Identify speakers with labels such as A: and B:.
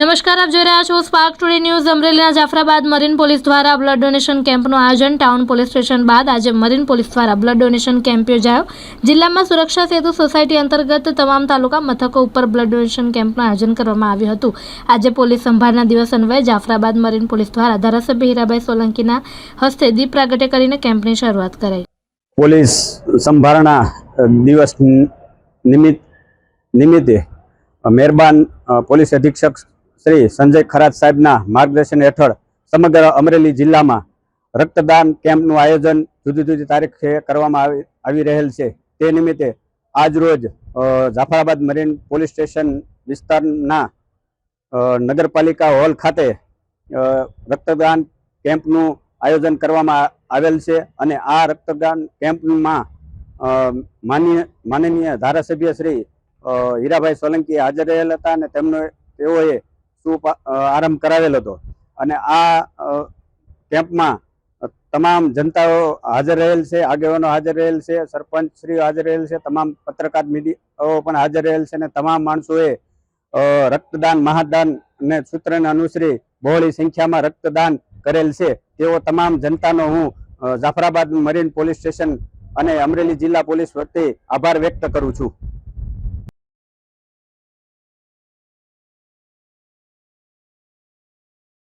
A: નમસ્કાર, આપ જોઈ રહ્યા છો સ્પાર્ક ટુડે ન્યૂઝ અમરેલીના જાફરાબાદ મરીન પોલીસ દ્વારા બ્લડ ડોનેશન કેમ્પનું આયોજન. ટાઉન પોલીસ સ્ટેશન બાદ આજે મરીન પોલીસ દ્વારા બ્લડ ડોનેશન કેમ્પ યોજાયો. જિલ્લામાં સુરક્ષા સેતુ સોસાયટી અંતર્ગત તમામ તાલુકા મથકો ઉપર બ્લડ ડોનેશન કેમ્પનું આયોજન કરવામાં આવ્યું હતું. આજે પોલીસ સંભાળના દિવસ અન્વયે જાફરાબાદ મરીન પોલીસ દ્વારા ધારાસભ્ય હીરાભાઈ સોલંકીના હસ્તે દીપ પ્રાગટ્ય કરીને કેમ્પની શરૂઆત કરાઈ.
B: પોલીસ સંભાળના દિવસ નિમિત્ત મહેરબાન પોલીસ અધિક્ષક શ્રી સંજય ખરાત સાહેબના માર્ગદર્શન હેઠળ સમગ્ર અમરેલી જિલ્લામાં રક્તદાન કેમ્પનું આયોજન જુદી જુદી તારીખે કરવામાં આવી રહેલ છે. તે નિમિત્તે આજરોજ જાફરાબાદ મરીન પોલીસ સ્ટેશન વિસ્તારના નગરપાલિકા હોલ ખાતે રક્તદાન કેમ્પનું આયોજન કરવામાં આવેલ છે અને આ રક્તદાન કેમ્પમાં માનનીય ધારાસભ્ય શ્રી હીરાભાઈ સોલંકી હાજર રહેલ હતા અને તેમનો, તેઓએ આરંભ કરાવેલ હતો. અને આ કેમ્પમાં તમામ જનતાઓ હાજર રહેલ છે, આગેવાનો હાજર રહેલ છે સરપંચ શ્રી હાજર રહેલ છે, તમામ પત્રકાર મીડિયાઓ પણ હાજર રહેલ છે અને તમામ માણસોએ રક્તદાન, મહાદાન ને સૂત્રને અનુસરી બહોળી સંખ્યામાં રક્તદાન કરેલ છે. તેઓ તમામ જનતાનો હું જાફરાબાદ મરીન પોલીસ સ્ટેશન અને અમરેલી જિલ્લા પોલીસ વતી આભાર વ્યક્ત કરું છું.